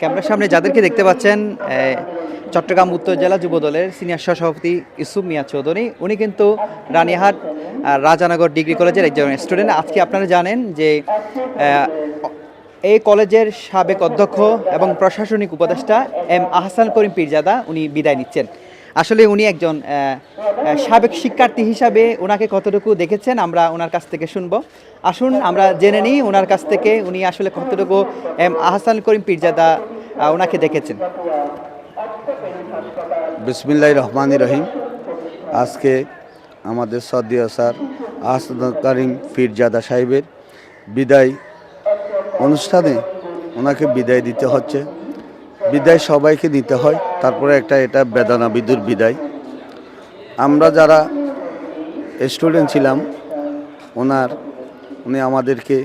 ক্যামেরার সামনে যাদেরকে দেখতে পাচ্ছেন চট্টগ্রাম উত্তর জেলা যুব দলের সিনিয়র সভাপতি ইউসুফ মিয়া চৌধুরী। উনি কিন্তু রানীহাট রাজানগর ডিগ্রি কলেজের একজন স্টুডেন্ট। আজকে আপনারা জানেন যে এই কলেজের সাবেক অধ্যক্ষ এবং প্রশাসনিক উপদেষ্টা এম আহসান করিম পীরজাদা উনি বিদায় নিচ্ছেন। আসলে উনি একজন সাবেক শিক্ষার্থী হিসাবে ওনাকে কতটুকু দেখেছেন আমরা ওনার কাছ থেকে শুনব। আসুন, আমরা জেনে নিই ওনার কাছ থেকে উনি আসলে কতটুকু, এম, আহসান করিম পীরজাদা ওনাকে দেখেছেন। বিসমিল্লাহ রহমান রহিম। আজকে আমাদের সদিয়া স্যার আহসান করিম পীরজাদা সাহেবের বিদায় অনুষ্ঠানে ওনাকে বিদায় দিতে হচ্ছে। বিদায় সবাইকে দিতে হয়। তারপরে একটা এটা বেদনা, বিদুর বিদায়। আমরা যারা স্টুডেন্ট ছিলাম, ওনার, উনি আমাদেরকে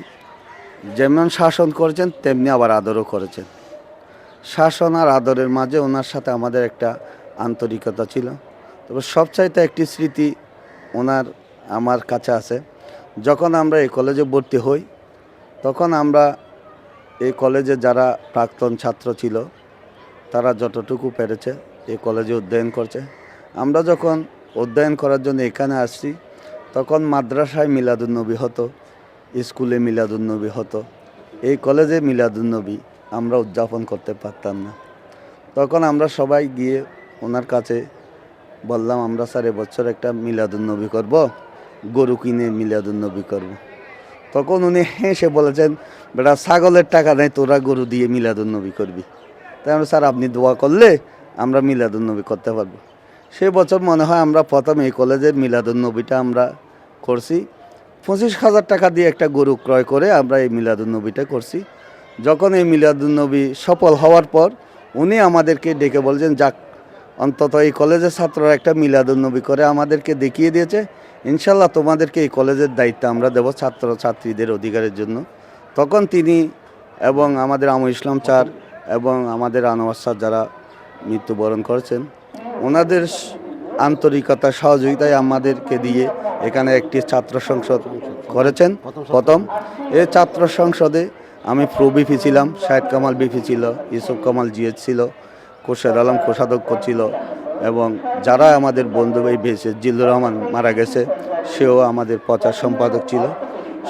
যেমন শাসন করেছেন, তেমনি আবার আদরও করেছেন। শাসন আর আদরের মাঝে ওনার সাথে আমাদের একটা আন্তরিকতা ছিল। তবে সবচাইতে একটি স্মৃতি ওনার আমার কাছে আছে। যখন আমরা এই কলেজে ভর্তি হই, তখন আমরা এই কলেজে যারা প্রাক্তন ছাত্র ছিল তারা যতটুকু পেরেছে এই কলেজে অধ্যয়ন করছে। আমরা যখন অধ্যয়ন করার জন্য এখানে আসছি, তখন মাদ্রাসায় মিলাদুন্নবী হতো, স্কুলে মিলাদুন্নবী হতো। এই কলেজে মিলাদুন্নবী আমরা উদযাপন করতে পারতাম না। তখন আমরা সবাই গিয়ে ওনার কাছে বললাম, আমরা স্যার এবছর একটা মিলাদুন্নবী করব, গরু কিনে মিলাদুন্নবী করব। তখন উনি হেসে বলেছেন, বেটা, ছাগলের টাকা নেই, তোরা গরু দিয়ে মিলাদুন্নবী করবি। তাই আমরা, স্যার, আপনি দোয়া করলে আমরা মিলাদুন্নবী করতে পারব। সে বছর মনে হয় আমরা প্রথম এই কলেজের মিলাদুন্নবীটা আমরা করছি। পঁচিশ হাজার টাকা দিয়ে একটা গরু ক্রয় করে আমরা এই মিলাদুন্নবীটা করছি। যখন এই মিলাদুন্নবী সফল হওয়ার পর উনি আমাদেরকে ডেকে বলছেন, যাক, অন্তত এই কলেজের ছাত্ররা একটা মিলাদুন্নবী করে আমাদেরকে দেখিয়ে দিয়েছে। ইনশাল্লাহ তোমাদেরকে এই কলেজের দায়িত্ব আমরা দেব ছাত্র ছাত্রীদের অধিকারের জন্য। তখন তিনি এবং আমাদের আমু ইসলাম চার এবং আমাদের আনোয়ার যারা মৃত্যুবরণ করেছেন, ওনাদের আন্তরিকতা সহযোগিতায় আমাদেরকে দিয়ে এখানে একটি ছাত্র সংসদ করেছেন প্রথম। এই ছাত্র সংসদে আমি প্রো বিপি ছিলাম, শাহেদ কামাল বিপি ছিল, ইউসুফ কামাল জিএচ ছিল কোরশেদ আলম কোষাধ্যক্ষ ছিল এবং যারা আমাদের বন্ধু ভাই বেঁচে, জিল্লুর রহমান মারা গেছে, সেও আমাদের প্রচার সম্পাদক ছিল।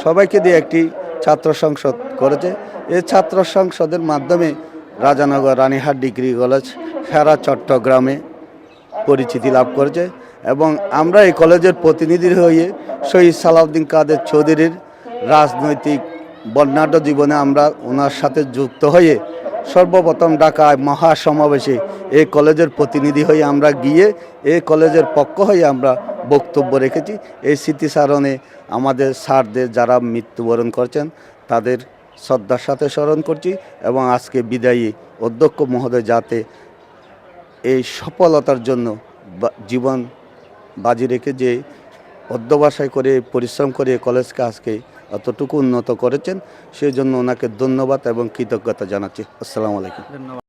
সবাইকে দিয়ে একটি ছাত্র সংসদ করেছে। এই ছাত্র সংসদের মাধ্যমে রাজানগর রানীহাট ডিগ্রি কলেজ, সারা চট্টগ্রামে পরিচিতি লাভ করেছে এবং আমরা এই কলেজের প্রতিনিধি হয়ে শহীদ সালাউদ্দিন কাদের চৌধুরীর রাজনৈতিক বর্ণাঢ্য জীবনে আমরা ওনার সাথে যুক্ত হয়ে সর্বপ্রথম ঢাকায় মহাসমাবেশে এই কলেজের প্রতিনিধি হয়ে আমরা গিয়ে এই কলেজের পক্ষ হয়ে আমরা বক্তব্য রেখেছি। এই স্মৃতিচারণে আমাদের স্যারদের যারা মৃত্যুবরণ করছেন, তাদের শ্রদ্ধার সাথে স্মরণ করছি এবং আজকে বিদায়ী অধ্যক্ষ মহোদয় যাতে এই সফলতার জন্য জীবন বাজি রেখে যে অধ্যবাসায় করে, পরিশ্রম করে কলেজকে আজকে অতটুকু উন্নত করেছেন সেই জন্য ওনাকে ধন্যবাদ এবং কৃতজ্ঞতা জানাচ্ছি। আসসালামু আলাইকুম। ধন্যবাদ।